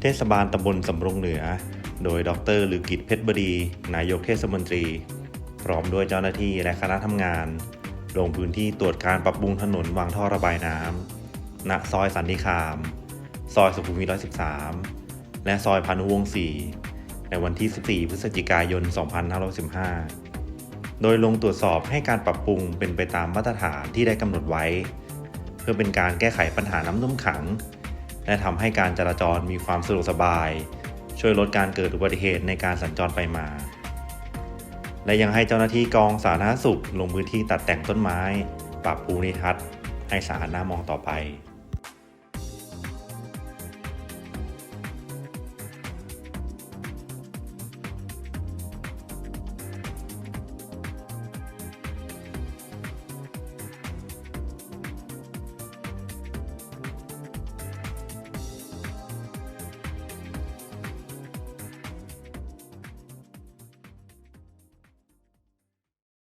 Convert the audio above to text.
เทศบาลตำบลสำโรงเหนือ โดยดรลือกิจเพชรบดี นายกเทศมนตรี พร้อมด้วยเจ้าหน้าที่และคณะทำงาน ลงพื้นที่ตรวจการปรับปรุงถนนวางท่อระบายน้ำณซอยสันติคาม ซอยสุขุมวิท113 และซอยพานุวงศ์ 4 ในวันที่ 14 พฤศจิกายน 2515 โดยลงตรวจสอบให้การปรับปรุงเป็นไปตามมาตรฐานที่ได้กำหนดไว้ เพื่อเป็นการแก้ไขปัญหาน้ำท่วมขัง และทำให้การจราจรมีความสะดวกสบาย ช่วยลดการเกิดอุบัติเหตุในการสัญจรไปมา และยังให้เจ้าหน้าที่กองสาธารณสุข ลงพื้นที่ตัดแต่งต้นไม้ ปรับภูมิทัศน์ให้สะอาดน่ามองต่อไป